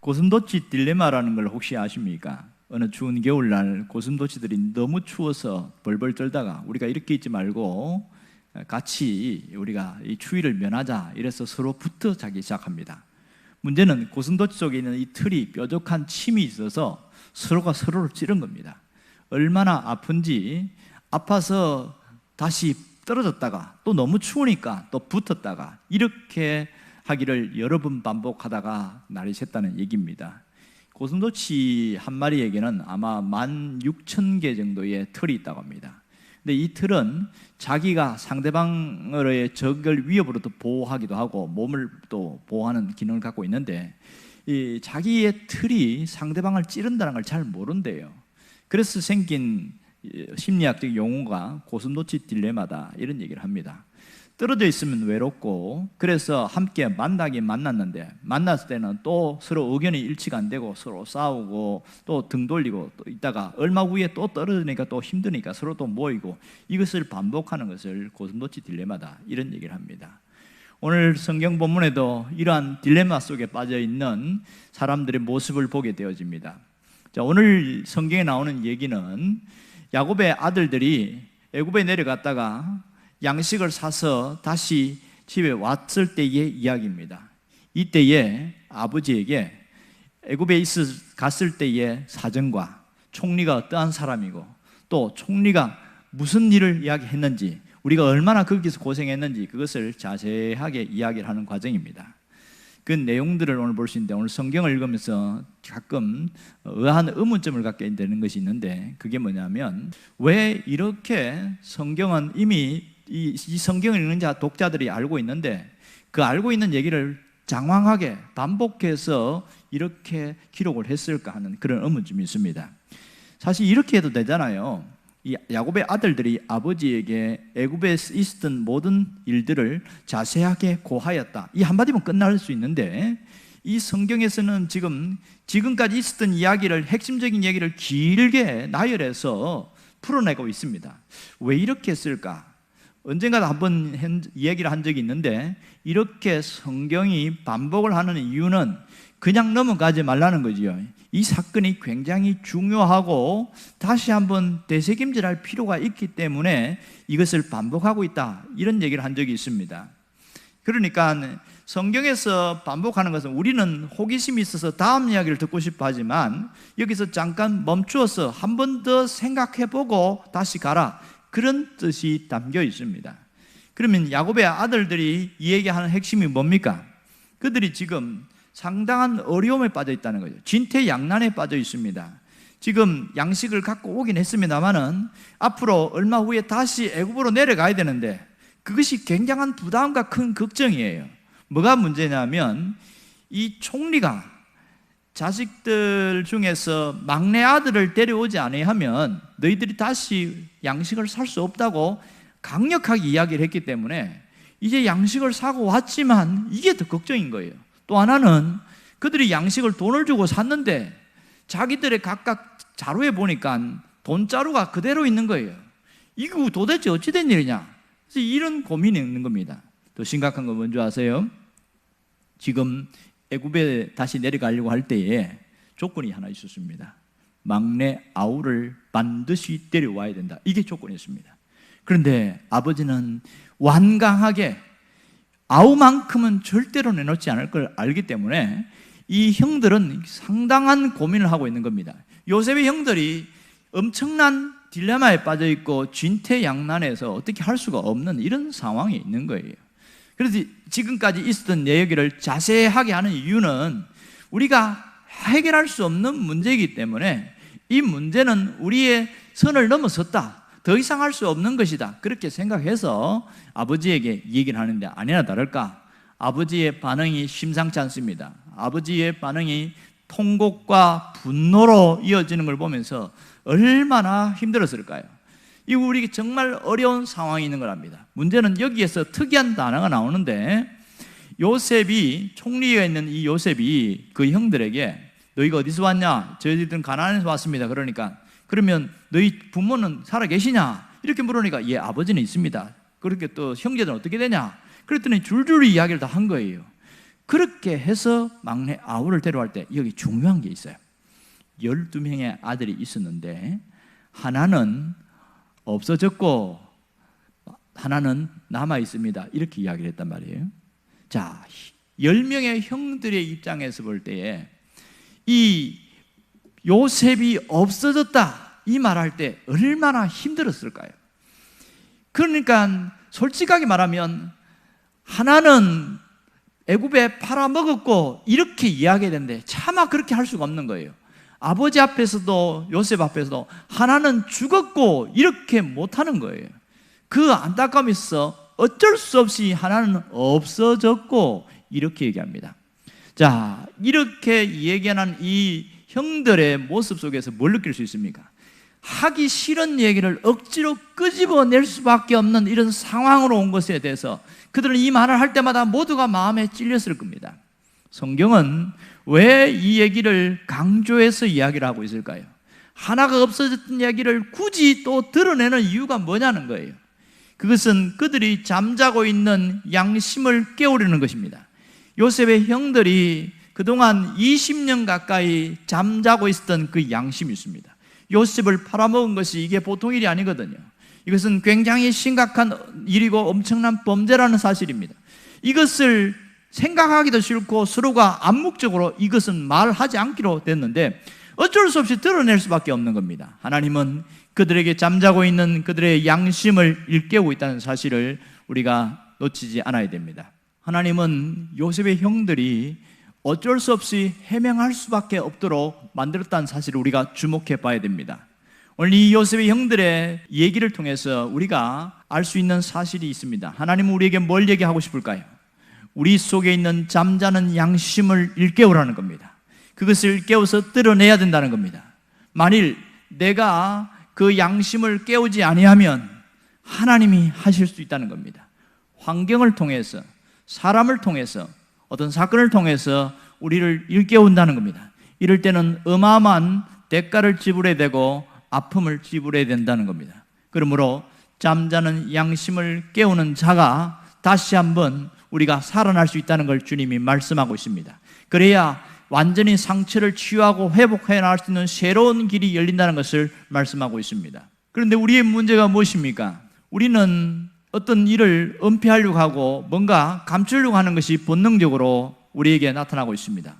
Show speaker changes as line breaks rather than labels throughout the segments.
고슴도치 딜레마라는 걸 혹시 아십니까? 어느 추운 겨울날 고슴도치들이 너무 추워서 벌벌 떨다가 우리가 이렇게 있지 말고 같이 우리가 이 추위를 면하자 이래서 서로 붙어 자기 시작합니다. 문제는 고슴도치 속에 있는 이 틀이 뾰족한 침이 있어서 서로가 서로를 찌른 겁니다. 얼마나 아픈지 아파서 다시 떨어졌다가 또 너무 추우니까 또 붙었다가 이렇게 하기를 여러 번 반복하다가 날이 샜다는 얘기입니다. 고슴도치 한 마리에게는 아마 만 육천 개 정도의 틀이 있다고 합니다. 근데 이 틀은 자기가 상대방의 적을 위협으로부터 보호하기도 하고 몸을 또 보호하는 기능을 갖고 있는데 이 자기의 틀이 상대방을 찌른다는 걸 잘 모른대요. 그래서 생긴 심리학적 용어가 고슴도치 딜레마다 이런 얘기를 합니다. 떨어져 있으면 외롭고 그래서 함께 만나긴 만났는데 만났을 때는 또 서로 의견이 일치가 안 되고 서로 싸우고 또 등 돌리고 또 있다가 얼마 후에 또 떨어지니까 또 힘드니까 서로 또 모이고 이것을 반복하는 것을 고슴도치 딜레마다 이런 얘기를 합니다. 오늘 성경 본문에도 이러한 딜레마 속에 빠져 있는 사람들의 모습을 보게 되어집니다. 자, 오늘 성경에 나오는 얘기는 야곱의 아들들이 애굽에 내려갔다가 양식을 사서 다시 집에 왔을 때의 이야기입니다. 이때에 아버지에게 애굽에 있어 갔을 때의 사정과 총리가 어떠한 사람이고 또 총리가 무슨 일을 이야기했는지 우리가 얼마나 거기서 고생했는지 그것을 자세하게 이야기를 하는 과정입니다. 그 내용들을 오늘 볼 수 있는데 오늘 성경을 읽으면서 가끔 의아한 의문점을 갖게 되는 것이 있는데 그게 뭐냐면 왜 이렇게 성경은 이미 이, 이 성경을 읽는 자 독자들이 알고 있는데 그 알고 있는 얘기를 장황하게 반복해서 이렇게 기록을 했을까 하는 그런 의문점이 있습니다. 사실 이렇게 해도 되잖아요. 이 야곱의 아들들이 아버지에게 애굽에 있었던 모든 일들을 자세하게 고하였다. 이 한마디면 끝날 수 있는데 이 성경에서는 지금 지금까지 있었던 이야기를 핵심적인 얘기를 길게 나열해서 풀어내고 있습니다. 왜 이렇게 했을까? 언젠가 한번 이야기를 한 적이 있는데 이렇게 성경이 반복을 하는 이유는 그냥 넘어가지 말라는 거지요. 이 사건이 굉장히 중요하고 다시 한번 되새김질할 필요가 있기 때문에 이것을 반복하고 있다. 이런 얘기를 한 적이 있습니다. 그러니까 성경에서 반복하는 것은 우리는 호기심이 있어서 다음 이야기를 듣고 싶어 하지만 여기서 잠깐 멈추어서 한 번 더 생각해 보고 다시 가라. 그런 뜻이 담겨 있습니다. 그러면 야곱의 아들들이 이 얘기하는 핵심이 뭡니까? 그들이 지금 상당한 어려움에 빠져 있다는 거죠. 진퇴양난에 빠져 있습니다. 지금 양식을 갖고 오긴 했습니다만은 앞으로 얼마 후에 다시 애굽으로 내려가야 되는데 그것이 굉장한 부담과 큰 걱정이에요. 뭐가 문제냐면 이 총리가 자식들 중에서 막내 아들을 데려오지 아니하면 너희들이 다시 양식을 살 수 없다고 강력하게 이야기를 했기 때문에 이제 양식을 사고 왔지만 이게 더 걱정인 거예요. 또 하나는 그들이 양식을 돈을 주고 샀는데 자기들의 각각 자루에 보니까 돈자루가 그대로 있는 거예요. 이거 도대체 어찌된 일이냐? 그래서 이런 고민이 있는 겁니다. 더 심각한 건 뭔지 아세요? 지금 애굽에 다시 내려가려고 할 때에 조건이 하나 있었습니다. 막내 아우를 반드시 데려와야 된다. 이게 조건이었습니다. 그런데 아버지는 완강하게 아우만큼은 절대로 내놓지 않을 걸 알기 때문에 이 형들은 상당한 고민을 하고 있는 겁니다. 요셉의 형들이 엄청난 딜레마에 빠져 있고 진퇴양난에서 어떻게 할 수가 없는 이런 상황이 있는 거예요. 그래서 지금까지 있었던 얘기를 자세하게 하는 이유는 우리가 해결할 수 없는 문제이기 때문에 이 문제는 우리의 선을 넘어섰다. 더 이상 할 수 없는 것이다. 그렇게 생각해서 아버지에게 얘기를 하는데 아니나 다를까. 아버지의 반응이 심상치 않습니다. 아버지의 반응이 통곡과 분노로 이어지는 걸 보면서 얼마나 힘들었을까요? 이 우리 정말 어려운 상황이 있는 걸합니다 문제는 여기에서 특이한 단어가 나오는데 요셉이 총리에 있는 이 요셉이 그 형들에게 너희가 어디서 왔냐? 저희들은 가나안에서 왔습니다. 그러니까 그러면 너희 부모는 살아 계시냐? 이렇게 물으니까 예 아버지는 있습니다. 그렇게 또 형제들은 어떻게 되냐? 그랬더니 줄줄이 이야기를 다 한 거예요. 그렇게 해서 막내 아우를 데려갈 때 여기 중요한 게 있어요. 12명의 아들이 있었는데 하나는 없어졌고 하나는 남아 있습니다. 이렇게 이야기를 했단 말이에요. 자, 10명의 형들의 입장에서 볼 때에 이 요셉이 없어졌다 이 말할 때 얼마나 힘들었을까요? 그러니까 솔직하게 말하면 하나는 애굽에 팔아먹었고 이렇게 이야기했는데 차마 그렇게 할 수가 없는 거예요. 아버지 앞에서도 요셉 앞에서도 하나는 죽었고 이렇게 못하는 거예요. 그 안타까움이 있어 어쩔 수 없이 하나는 없어졌고 이렇게 얘기합니다. 자, 이렇게 얘기하는 이 형들의 모습 속에서 뭘 느낄 수 있습니까? 하기 싫은 얘기를 억지로 끄집어낼 수밖에 없는 이런 상황으로 온 것에 대해서 그들은 이 말을 할 때마다 모두가 마음에 찔렸을 겁니다. 성경은 왜 이 얘기를 강조해서 이야기를 하고 있을까요? 하나가 없어졌던 이야기를 굳이 또 드러내는 이유가 뭐냐는 거예요. 그것은 그들이 잠자고 있는 양심을 깨우려는 것입니다. 요셉의 형들이 그동안 20년 가까이 잠자고 있었던 그 양심이 있습니다. 요셉을 팔아먹은 것이 이게 보통 일이 아니거든요. 이것은 굉장히 심각한 일이고 엄청난 범죄라는 사실입니다. 이것을 생각하기도 싫고 서로가 암묵적으로 이것은 말하지 않기로 됐는데 어쩔 수 없이 드러낼 수밖에 없는 겁니다. 하나님은 그들에게 잠자고 있는 그들의 양심을 일깨우고 있다는 사실을 우리가 놓치지 않아야 됩니다. 하나님은 요셉의 형들이 어쩔 수 없이 해명할 수밖에 없도록 만들었다는 사실을 우리가 주목해 봐야 됩니다. 오늘 이 요셉의 형들의 얘기를 통해서 우리가 알 수 있는 사실이 있습니다. 하나님은 우리에게 뭘 얘기하고 싶을까요? 우리 속에 있는 잠자는 양심을 일깨우라는 겁니다. 그것을 깨워서 드러내야 된다는 겁니다. 만일 내가 그 양심을 깨우지 아니하면 하나님이 하실 수 있다는 겁니다. 환경을 통해서 사람을 통해서 어떤 사건을 통해서 우리를 일깨운다는 겁니다. 이럴 때는 어마어마한 대가를 지불해야 되고 아픔을 지불해야 된다는 겁니다. 그러므로 잠자는 양심을 깨우는 자가 다시 한번 우리가 살아날 수 있다는 걸 주님이 말씀하고 있습니다. 그래야 완전히 상처를 치유하고 회복해 나갈 수 있는 새로운 길이 열린다는 것을 말씀하고 있습니다. 그런데 우리의 문제가 무엇입니까? 우리는 어떤 일을 은폐하려고 하고 뭔가 감추려고 하는 것이 본능적으로 우리에게 나타나고 있습니다.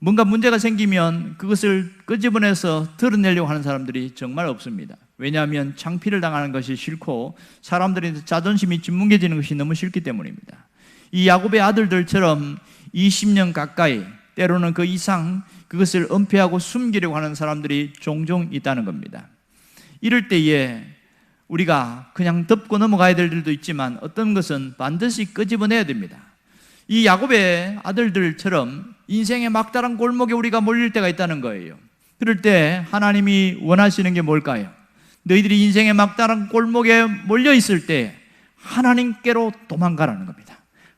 뭔가 문제가 생기면 그것을 끄집어내서 드러내려고 하는 사람들이 정말 없습니다. 왜냐하면 창피를 당하는 것이 싫고 사람들의 자존심이 짓뭉개지는 것이 너무 싫기 때문입니다. 이 야곱의 아들들처럼 20년 가까이 때로는 그 이상 그것을 은폐하고 숨기려고 하는 사람들이 종종 있다는 겁니다. 이럴 때에 우리가 그냥 덮고 넘어가야 될 일도 있지만 어떤 것은 반드시 끄집어내야 됩니다. 이 야곱의 아들들처럼 인생의 막다른 골목에 우리가 몰릴 때가 있다는 거예요. 그럴 때 하나님이 원하시는 게 뭘까요? 너희들이 인생의 막다른 골목에 몰려 있을 때 하나님께로 도망가라는 겁니다.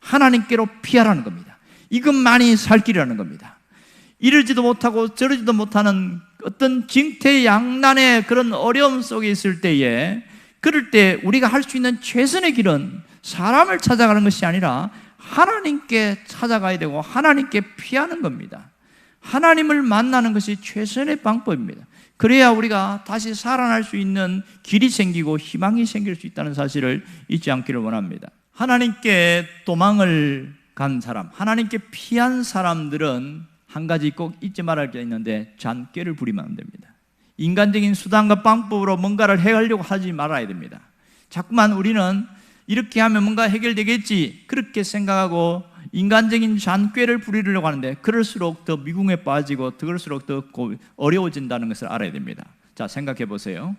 하나님께로 피하라는 겁니다. 이것만이 살 길이라는 겁니다. 이러지도 못하고 저러지도 못하는 어떤 징태양난의 그런 어려움 속에 있을 때에 그럴 때 우리가 할 수 있는 최선의 길은 사람을 찾아가는 것이 아니라 하나님께 찾아가야 되고 하나님께 피하는 겁니다. 하나님을 만나는 것이 최선의 방법입니다. 그래야 우리가 다시 살아날 수 있는 길이 생기고 희망이 생길 수 있다는 사실을 잊지 않기를 원합니다. 하나님께 도망을 간 사람, 하나님께 피한 사람들은 한 가지 꼭 잊지 말할 게 있는데 잔꾀를 부리면 안 됩니다. 인간적인 수단과 방법으로 뭔가를 해결하려고 하지 말아야 됩니다. 자꾸만 우리는 이렇게 하면 뭔가 해결되겠지 그렇게 생각하고 인간적인 잔꾀를 부리려고 하는데 그럴수록 더 미궁에 빠지고 그럴수록 더 어려워진다는 것을 알아야 됩니다. 자 생각해 보세요.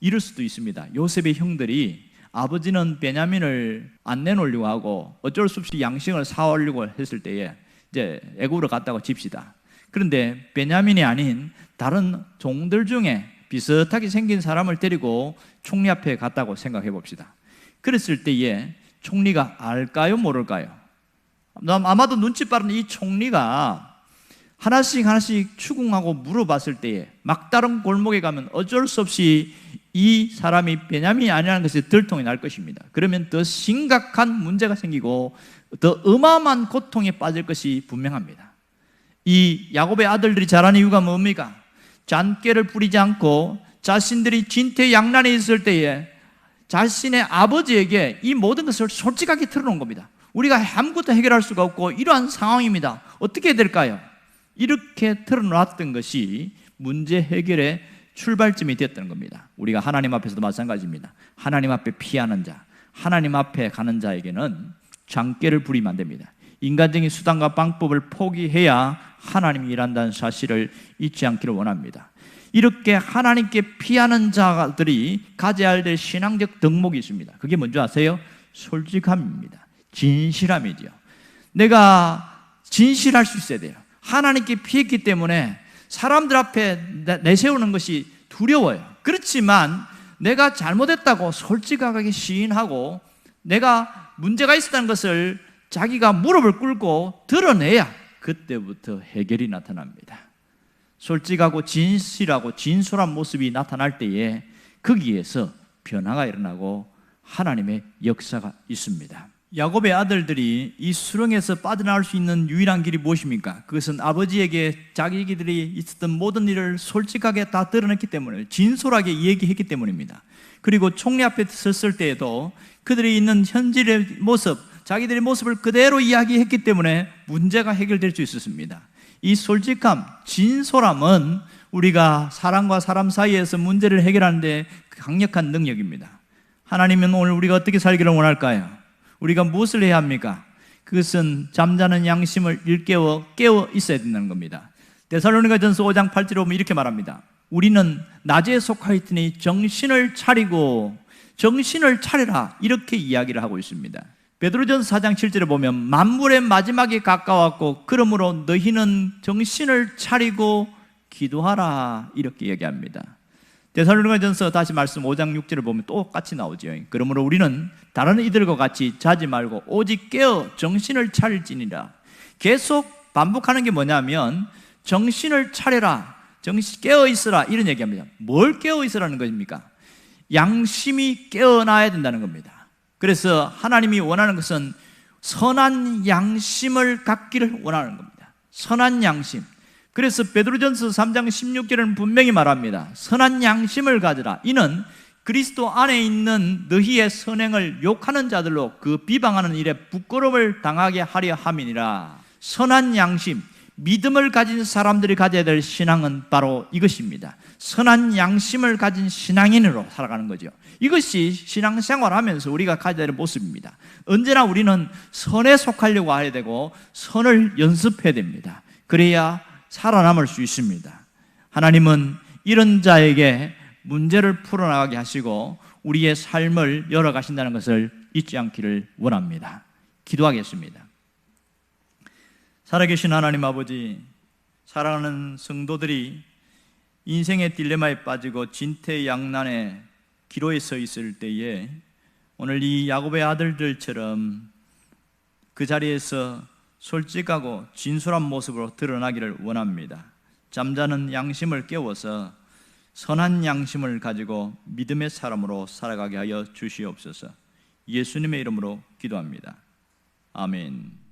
이럴 수도 있습니다. 요셉의 형들이 아버지는 베냐민을 안 내놓으려고 하고 어쩔 수 없이 양식을 사오려고 했을 때에 이제 애굽으로 갔다고 칩시다. 그런데 베냐민이 아닌 다른 종들 중에 비슷하게 생긴 사람을 데리고 총리 앞에 갔다고 생각해 봅시다. 그랬을 때에 총리가 알까요, 모를까요? 아마도 눈치 빠른 이 총리가 하나씩 하나씩 추궁하고 물어봤을 때에 막다른 골목에 가면 어쩔 수 없이 이 사람이 베냐민이 아니라는 것이 들통이 날 것입니다. 그러면 더 심각한 문제가 생기고 더 어마어마한 고통에 빠질 것이 분명합니다. 이 야곱의 아들들이 자라는 이유가 뭡니까? 잔깨를 뿌리지 않고 자신들이 진퇴양난에 있을 때에 자신의 아버지에게 이 모든 것을 솔직하게 털어놓은 겁니다. 우리가 아무것도 해결할 수가 없고 이러한 상황입니다. 어떻게 될까요? 이렇게 털어놨던 것이 문제 해결의 출발점이 됐던 겁니다. 우리가 하나님 앞에서도 마찬가지입니다. 하나님 앞에 피하는 자, 하나님 앞에 가는 자에게는 장깨를 부리면 안 됩니다. 인간적인 수단과 방법을 포기해야 하나님이 일한다는 사실을 잊지 않기를 원합니다. 이렇게 하나님께 피하는 자들이 가져야 될 신앙적 덕목이 있습니다. 그게 뭔지 아세요? 솔직함입니다. 진실함이죠. 내가 진실할 수 있어야 돼요. 하나님께 피했기 때문에 사람들 앞에 내세우는 것이 두려워요. 그렇지만 내가 잘못했다고 솔직하게 시인하고 내가 문제가 있었다는 것을 자기가 무릎을 꿇고 드러내야 그때부터 해결이 나타납니다. 솔직하고 진실하고 진솔한 모습이 나타날 때에 거기에서 변화가 일어나고 하나님의 역사가 있습니다. 야곱의 아들들이 이 수렁에서 빠져나올 수 있는 유일한 길이 무엇입니까? 그것은 아버지에게 자기들이 있었던 모든 일을 솔직하게 다 드러냈기 때문에 진솔하게 얘기했기 때문입니다. 그리고 총리 앞에 섰을 때에도 그들이 있는 현실의 모습, 자기들의 모습을 그대로 이야기했기 때문에 문제가 해결될 수 있었습니다. 이 솔직함, 진솔함은 우리가 사람과 사람 사이에서 문제를 해결하는데 강력한 능력입니다. 하나님은 오늘 우리가 어떻게 살기를 원할까요? 우리가 무엇을 해야 합니까? 그것은 잠자는 양심을 일깨워 깨워 있어야 된다는 겁니다. 데살로니가전서 5장 8절에 보면 이렇게 말합니다. 우리는 낮에 속하였더니 정신을 차리고 정신을 차려라 이렇게 이야기를 하고 있습니다. 베드로전서 4장 7절에 보면 만물의 마지막이 가까웠고 그러므로 너희는 정신을 차리고 기도하라 이렇게 얘기합니다. 데살로니가전서 다시 말씀 5장 6절을 보면 똑같이 나오죠. 그러므로 우리는 다른 이들과 같이 자지 말고 오직 깨어 정신을 차릴지니라. 계속 반복하는 게 뭐냐면 정신을 차려라. 정신 깨어 있으라 이런 얘기합니다. 뭘 깨어 있으라는 것입니까? 양심이 깨어나야 된다는 겁니다. 그래서 하나님이 원하는 것은 선한 양심을 갖기를 원하는 겁니다. 선한 양심. 그래서 베드로전서 3장 16절에는 분명히 말합니다. 선한 양심을 가져라. 이는 그리스도 안에 있는 너희의 선행을 욕하는 자들로 그 비방하는 일에 부끄러움을 당하게 하려 함이니라. 선한 양심, 믿음을 가진 사람들이 가져야 될 신앙은 바로 이것입니다. 선한 양심을 가진 신앙인으로 살아가는 거죠. 이것이 신앙생활 하면서 우리가 가져야 될 모습입니다. 언제나 우리는 선에 속하려고 해야 되고 선을 연습해야 됩니다. 그래야 살아남을 수 있습니다. 하나님은 이런 자에게 문제를 풀어나가게 하시고 우리의 삶을 열어가신다는 것을 잊지 않기를 원합니다. 기도하겠습니다. 살아계신 하나님 아버지, 사랑하는 성도들이 인생의 딜레마에 빠지고 진퇴양난의 기로에 서 있을 때에 오늘 이 야곱의 아들들처럼 그 자리에서 솔직하고 진솔한 모습으로 드러나기를 원합니다. 잠자는 양심을 깨워서 선한 양심을 가지고 믿음의 사람으로 살아가게 하여 주시옵소서. 예수님의 이름으로 기도합니다. 아멘.